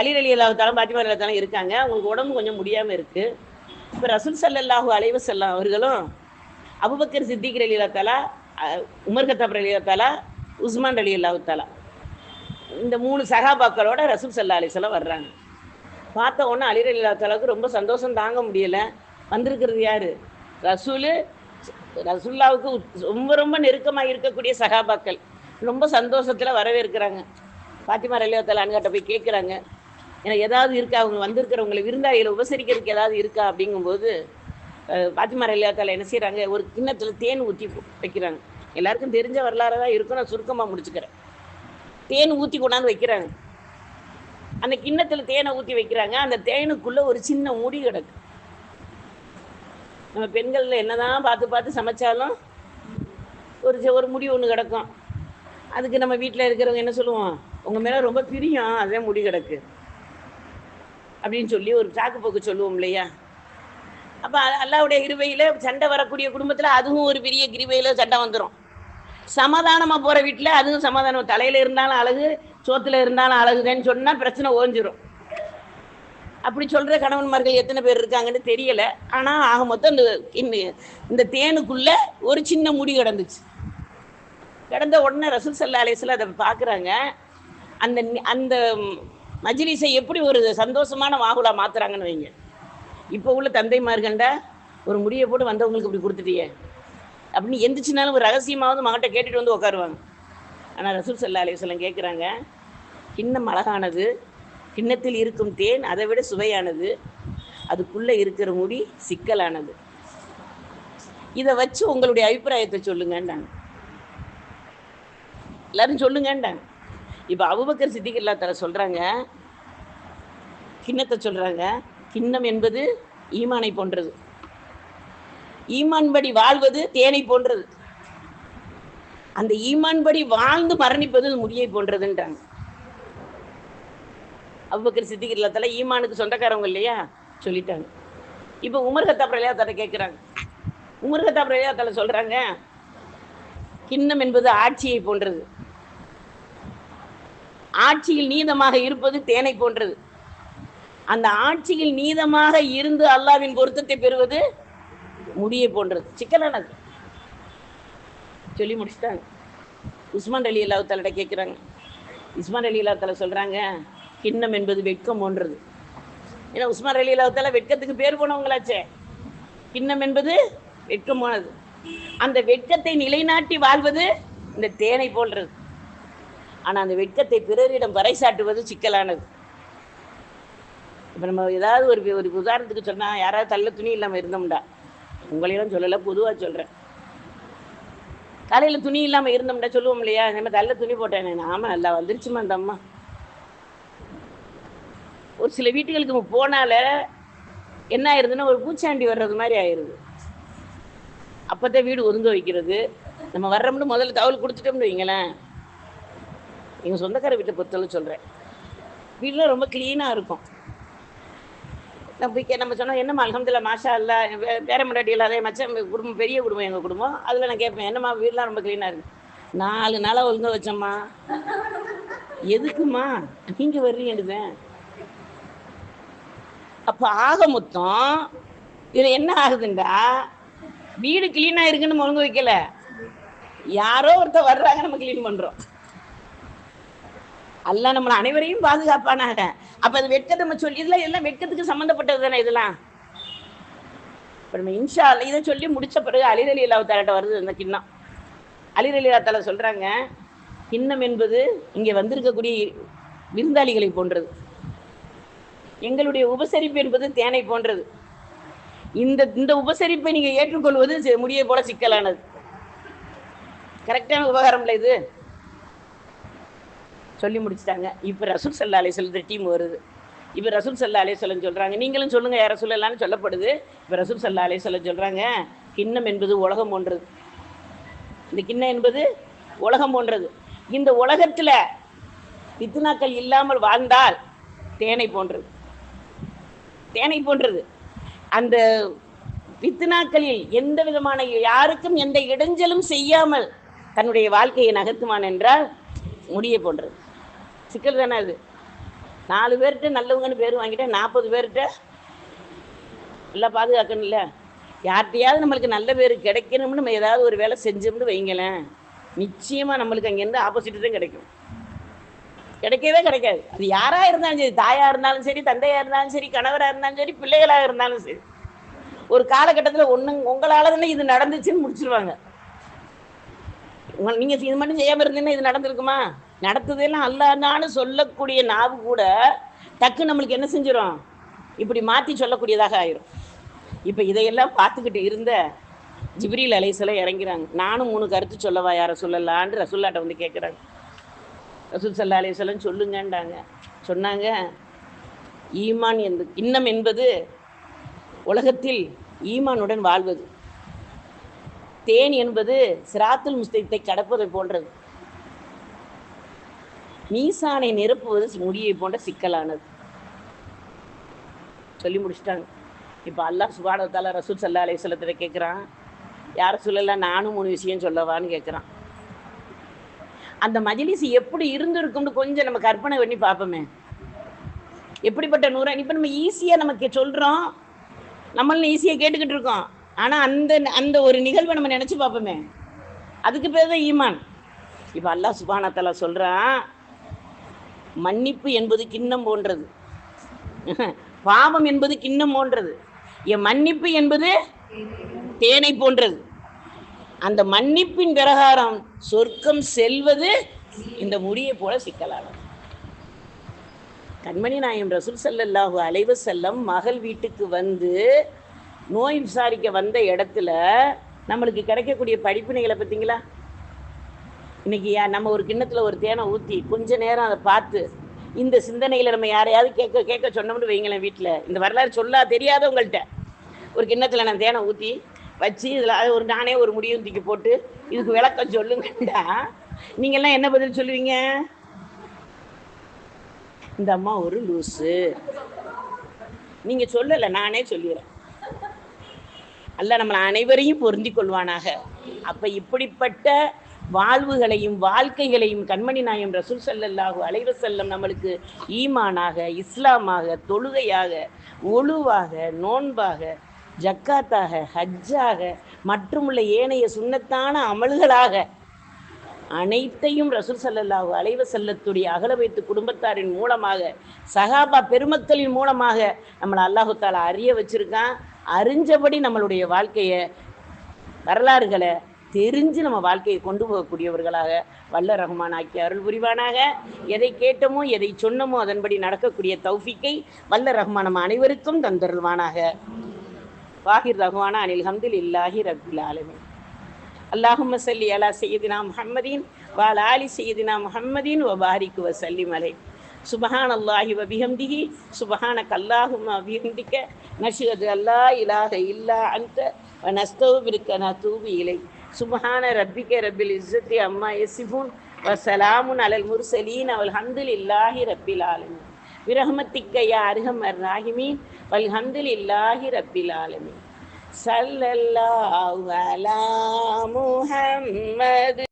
அலி அலி அல்லாஹாலும் பாத்திமா அல்லாத்தாலும் இருக்காங்க. உங்களுக்கு உடம்பு கொஞ்சம் முடியாமல் இருக்கு. இப்போ ரசூல் சல்லாஹூ அலைவ செல்லாம் அவர்களும் அபுபக்கர் சித்திக் அலி அல்லாத்தாலா உமர் கத்தாப் அலி அல்லாத்தாலா உஸ்மான் அலி அல்லாத்தாலா இந்த மூணு சகாபாக்களோட ரசூல் சல்லா அலிஸ்லாம் வர்றாங்க. பார்த்த உடனே அலி அலி அல்லாத்தாலாவுக்கு ரொம்ப சந்தோஷம் தாங்க முடியலை. வந்திருக்கிறது யாரு? ரசூலு ரசுல்லாவுக்கு உத்- ரொம்ப ரொம்ப நெருக்கமாக இருக்கக்கூடிய சகாபாக்கள். ரொம்ப சந்தோஷத்தில் வரவேற்கிறாங்க. பாத்திமா ரலியாத்தால கிட்ட போய் கேட்குறாங்க. எனக்கு ஏதாவது இருக்கா? அவங்க வந்திருக்கிறவங்களை விருந்தாளிகளை உபசரிக்கிறதுக்கு ஏதாவது இருக்கா? அப்படிங்கும்போது அஹ், பாத்திமா ரலியாத்தால என்ன செய்கிறாங்க ஒரு கிண்ணத்தில் தேன் ஊற்றி வைக்கிறாங்க. எல்லாருக்கும் தெரிஞ்ச வரலாறு தான் இருக்கும். நான் சுருக்கமாக முடிச்சுக்கிறேன். தேன் ஊற்றி கொண்டாந்து வைக்கிறாங்க. அந்த கிண்ணத்தில் தேனை ஊற்றி வைக்கிறாங்க. அந்த தேனுக்குள்ளே ஒரு சின்ன முடி கிடக்கு. நம்ம பெண்களில் என்னதான் பார்த்து பார்த்து சமைச்சாலும் ஒரு ஒரு முடி ஒன்று கிடக்கும். அதுக்கு நம்ம வீட்டில் இருக்கிறவங்க என்ன சொல்லுவோம்? உங்கள் மேலே ரொம்ப பிரியம். அதே முடி கிடக்கு. அப்படின்னு சொல்லி ஒரு சாக்கு போக்கு சொல்லுவோம் இல்லையா? அப்போ அல்லாவுடைய கிருபையில் சண்டை வரக்கூடிய குடும்பத்தில் அதுவும் ஒரு பெரிய கிருபையில் சண்டை வந்துடும் சமாதானமாக போகிற வீட்டில் அதுவும் சமாதானம். தலையில் இருந்தாலும் அழகு சோத்தில் இருந்தாலும் அழகுதேன்னு சொன்னால் பிரச்சனை ஓஞ்சிரும். அப்படி சொல்கிற கணவன்மார்கள் எத்தனை பேர் இருக்காங்கன்னு தெரியல. ஆனால் ஆக மொத்தம் இந்த இந்த- இந்த தேனுக்குள்ள ஒரு சின்ன முடி கிடந்துச்சு. கிடந்த உடனே ரசூல் சல்லா அலேஸ்ல அதை பார்க்குறாங்க. அந்த அந்த மஜ்லிஸை எப்படி ஒரு சந்தோஷமான மாகுலா மாத்துறாங்கன்னு வைங்க. இப்போ உள்ள தந்தைமார்கள்ட ஒரு முடியை போட்டு வந்தவங்களுக்கு இப்படி கொடுத்துட்டியே. அப்படின்னு எந்திரிச்சினாலும் ஒரு ரகசியமாவது மகட்ட கேட்டுட்டு வந்து உட்காருவாங்க ஆனால் ரசூல் சல்லா அலிவசலம் கேட்குறாங்க கிண்ணம் அழகானது கிண்ணத்தில் இருக்கும் தேன் அதை விட சுவையானது அதுக்குள்ளே இருக்கிற முடி சிக்கலானது. இதை வச்சு உங்களுடைய அபிப்பிராயத்தை சொல்லுங்கன்றாங்க. எல்லாரும் சொல்லுங்கன்றாங்க. இப்போ அபுபக்கர் சித்திகில்லா தர சொல்கிறாங்க கிண்ணத்தை சொல்கிறாங்க கிண்ணம் என்பது ஈமானை போன்றது. ஈமான் படி வாழ்வது தேனை போன்றது. அந்த ஈமான் படி வாழ்ந்து மரணிப்பது முடியை போன்றதுன்றாங்க. அபுபக்கர் சித்திக் ஈமானுக்கு சொந்தக்காரவங்க இல்லையா? சொல்லிட்டாங்க. இப்போ உமர் கத்தாப் ரலியாத்தாட்ட கேட்குறாங்க உமர் கத்தாப் ரலியாத்தால சொல்றாங்க. கிண்ணம் என்பது ஆட்சியை போன்றது. ஆட்சியில் நீதமாக இருப்பது தேனை போன்றது. அந்த ஆட்சியில் நீதமாக இருந்து அல்லாவின் பொருத்தத்தை பெறுவது முடியை போன்றது. சிக்கலானது. சொல்லி முடிச்சுட்டாங்க. உஸ்மான் அலி அல்லாஹால கேட்குறாங்க உஸ்மான் அலி இல்லாத்தளை சொல்கிறாங்க கிண்ணம் என்பது வெட்கம் போன்றது. ஏன்னா உஸ்மான் அலி அல்லாஹால வெட்கத்துக்கு பேர் போனவங்களாச்சே. கிண்ணம் என்பது வெட்கம் போனது. அந்த வெட்கத்தை நிலைநாட்டி வாழ்வது இந்த தேனை போன்றது. ஆனால் அந்த வெட்கத்தை பிறரிடம் பறைசாட்டுவது சிக்கலானது. இப்போ நம்ம ஏதாவது ஒரு ஒரு உதாரணத்துக்கு சொன்னால் யாராவது தள்ள துணி இல்லாமல் இருந்தோம்டா. உங்களையெல்லாம் சொல்லலை பொதுவாக சொல்கிறேன் தலையில் துணி இல்லாமல் இருந்தோம்டா சொல்லுவோம் இல்லையா? நம்ம தள்ள துணி போட்டேன். ஆமாம் நல்லா வந்துருச்சுமா அந்த அம்மா. ஒரு சில வீட்டுகளுக்கு நம்ம போனால என்ன ஆயிருதுன்னா ஒரு பூச்சாண்டி வர்றது மாதிரி ஆயிருது. அப்பதான் வீடு ஒதுங்க வைக்கிறது. நம்ம வர்றோம்னு முதல்ல தகவல் கொடுத்துட்டோம்னு வைங்களேன். எங்க சொந்தக்கார வீட்டை பொறுத்தளவு சொல்றேன். வீடெலாம் ரொம்ப கிளீனா இருக்கும். நம்ம போய் நம்ம சொன்னோம் என்னம்மா அலமதுல்லா மாஷா இல்ல பேர முன்னாடி இல்லாத மச்சம் குடும்பம் பெரிய குடும்பம் எங்கள் குடும்பம் அதில் நான் கேட்பேன் என்னம்மா வீடெலாம் ரொம்ப க்ளீனாக இருக்கு. நாலு நாளாக ஒழுங்கா வச்சோம்மா. எதுக்குமா நீங்கள் வர்றீங்கன்னுதேன் அப்போ ஆக மொத்தம் இதில் என்ன ஆகுதுண்டா? வீடு க்ளீனாக இருக்குன்னு ஒழுங்கு வைக்கல. யாரோ ஒருத்தர் வர்றாங்க நம்ம க்ளீன் பண்ணுறோம் அல்ல நம்மளை அனைவரையும் பாதுகாப்பானாக. அப்ப அது வெட்கத்தை நம்ம சொல்லி இதெல்லாம் எல்லாம் வெட்கத்துக்கு சம்மந்தப்பட்டது தானே இதெல்லாம்? இப்போ நம்ம இன்ஷா அல்ல இதை சொல்லி முடிச்ச பிறகு அலிரலி அல்லாஹாலிட்ட வருது இந்த கிண்ணம். அலிரலி அல்லாத்தால சொல்றாங்க கிண்ணம் என்பது இங்கே வந்திருக்கக்கூடிய விருந்தாளிகளை போன்றது. எங்களுடைய உபசரிப்பு என்பது தேனை போன்றது. இந்த இந்த உபசரிப்பை நீங்கள் ஏற்றுக்கொள்வது முடிய முடியை போல சிக்கலானது. கரெக்டான இல்லை இது? சொல்லி முடிச்சிட்டாங்க. இப்போ ரசூல் சல்லா அலிஸ்வலத்து டீம் வருது. இப்போ ரசூல் சல்லா அலிஸ்வலம் சொல்கிறாங்க நீங்களும் சொல்லுங்கள் யார சொல்லலான்னு சொல்லப்படுது. இப்போ ரசூல் சல்லா சொல்ல சொல்கிறாங்க கிண்ணம் என்பது உலகம் போன்றது. இந்த கிண்ணம் என்பது உலகம் போன்றது. இந்த உலகத்தில் பித்னாக்கள் இல்லாமல் வாழ்ந்தால் தேனை போன்றது. தேனை போன்றது. அந்த பித்னாக்களில் எந்த விதமான யாருக்கும் எந்த இடைஞ்சலும் செய்யாமல் தன்னுடைய வாழ்க்கையை நகர்த்துவான் என்றால் முடியை போன்றது. சிக்கல் தானே அது. நாலு பேர்கிட்ட நல்லவங்கன்னு பேர் வாங்கிட்டேன் நாற்பது பேர்கிட்ட நல்லா பாதுகாக்கணும்ல. யார்கிட்டையாவது நம்மளுக்கு நல்ல பேர் கிடைக்கணும்னு நம்ம ஏதாவது ஒரு வேலை செஞ்சோம்னு வைங்களேன் நிச்சயமாக நம்மளுக்கு அங்கேருந்து ஆப்போசிட் தான் கிடைக்கும். கிடைக்கவே கிடைக்காது. அது யாராக இருந்தாலும் சரி தாயாக இருந்தாலும் சரி தந்தையாக இருந்தாலும் சரி கணவராக இருந்தாலும் சரி பிள்ளைகளாக இருந்தாலும் சரி ஒரு காலகட்டத்தில் ஒன்று உங்களால் தானே இது நடந்துச்சுன்னு முடிச்சிருவாங்க. உங்க- நீங்கள் இது மட்டும் செய்யாமல் இருந்தீங்கன்னா இது நடந்திருக்குமா? நடத்ததெல்லாம் அல்லான்னு சொல்லக்கூடிய நாவு கூட டக்கு நம்மளுக்கு என்ன செஞ்சிடும் இப்படி மாற்றி சொல்லக்கூடியதாக ஆயிரும். இப்போ இதையெல்லாம் பார்த்துக்கிட்டு இருந்த ஜிப்ரீல் அலைசலை இறங்கிறாங்க. நானும் மூணு கருத்து சொல்லவா யார சொல்லலான்னு ரசுல்லாட்ட வந்து கேட்குறாங்க ரசூல் சல்லா அலைசலம் சொல்லுங்கன்றாங்க. சொன்னாங்க ஈமான் என்பது இன்னம் என்பது உலகத்தில் ஈமானுடன் வாழ்வது. தேன் என்பது சிராத்துல் முஸ்தீத்தை கடப்பதை போன்றது. மீசானை நிரப்புவது முடியை போன்ற சிக்கலானது. சொல்லி முடிச்சிட்டாங்க. இப்போ அல்லாஹ் சுபானத்தால ரசூல் சல்லா அலையத்துல கேட்குறான் யார் சொல்லலாம் நானும் மூணு விஷயம் சொல்லவான்னு கேட்குறான் அந்த மஜ்லிஸ் எப்படி இருந்திருக்கும்னு கொஞ்சம் நம்ம கற்பனை பண்ணி பார்ப்போமே. எப்படிப்பட்ட நூறா இப்போ நம்ம ஈஸியாக நமக்கு சொல்கிறோம் நம்மளும் ஈஸியாக கேட்டுக்கிட்டு இருக்கோம். ஆனால் அந்த அந்த ஒரு நிகழ்வை நம்ம நினச்சி பார்ப்போமே. அதுக்கு பேர் தான் ஈமான். இப்போ அல்லாஹ் சுபானத்தலா சொல்கிறான் மன்னிப்பு என்பது கிண்ணம் போன்றது. பாவம் என்பது கிண்ணம் போன்றது. என் மன்னிப்பு என்பது தேனை போன்றது. அந்த மன்னிப்பின் பிரகாரம் சொர்க்கம் செல்வது இந்த முடியை போல சிக்கலானது. கண்மணி நாயம் ரசூல் ஸல்லல்லாஹு அலைஹி செல்லம் மகள் வீட்டுக்கு வந்து நோய் விசாரிக்க வந்த இடத்துல நம்மளுக்கு கிடைக்கக்கூடிய படிப்பினைகளை பார்த்தீங்களா இன்னைக்கு நம்ம ஒரு கிண்ணத்தில் ஒரு தேனை ஊற்றி கொஞ்ச நேரம் அதை பார்த்து இந்த சிந்தனையில் நம்ம யாரையாவது கேட்க கேட்க சொன்னோம்னு வைங்களேன் வீட்டில் இந்த வரலாறு சொல்ல தெரியாதவங்கள்ட்ட. ஒரு கிண்ணத்தில் நான் தேனை ஊற்றி வச்சு இதில் அது ஒரு நானே ஒரு முடியுந்திக்கு போட்டு இதுக்கு விளக்கம் சொல்லுங்கண்டா. நீங்கள்லாம் என்ன பதில் சொல்லுவீங்க? இந்த அம்மா ஒரு லூஸு நீங்கள் சொல்லலை நானே சொல்லிடுறேன். அல்ல நம்மளை அனைவரையும் பொருந்திக் கொள்வானாக. அப்போ இப்படிப்பட்ட வாழ்வுகளையும் வாழ்க்கைகளையும் கண்மணி நாயம் ரசூல் ஸல்லல்லாஹு அலைவ செல்லம் நம்மளுக்கு ஈமானாக இஸ்லாமாக தொழுகையாக ஒழுவாக நோன்பாக ஜக்காத்தாக ஹஜ்ஜாக மற்றுமுள்ள ஏனைய சுண்ணத்தான அமல்களாக அனைத்தையும் ரசூல் ஸல்லல்லாஹு அலைவ செல்லத்துடைய அகல வைத்து குடும்பத்தாரின் மூலமாக சகாபா பெருமக்களின் மூலமாக நம்மளை அல்லாஹு தாலா அறிய வச்சிருக்கான். அறிஞ்சபடி நம்மளுடைய வாழ்க்கையை வரலாறுகளை தெரிஞ்சு நம்ம வாழ்க்கையை கொண்டு போகக்கூடியவர்களாக வல்ல ரஹ்மான் ஆக்கிய அருள் புரிவானாக. எதை கேட்டமோ எதை சொன்னமோ அதன்படி நடக்கக்கூடிய தௌஃபிக்கை வல்ல ரஹ்மான் நம்ம அனைவருக்கும் தந்தருள்வானாக. வாஹிர் ரஹ்வானா அனில் ஹம்தில் இல்லாஹி ரபில் ஆலமி அல்லாஹும் சல்லி அலா சையதினா முஹம்மதீன் வால் ஆலி சையதினா முஹம்மதீன் வபாரிக்கு வசல்லிம் அலை சுபஹான் அல்லாஹி வபிஹம்திஹி சுபஹான கல்லாஹும் அபிஹம்திக்க நஷது அல்லா இலாக இல்லா அந்த நஸ்தவு இருக்க நான் தூவி இலை சுபஹான ரப்பிகே ரப்பில் இஸ்ஸத்தி அம்மா எசிஃபுன் வசலாமுன் அலல் முர்சலீன். அவல் ஹந்துல் இல்லாஹி ரப்பில் ஆலமின். பிரஹமத்திக்கையா அருகமர் ராஹிமீன் வல் ஹந்துல் இல்லாஹி ரப்பில் ஆலமின். சல்லல்லாஹு அலா முஹம்மது.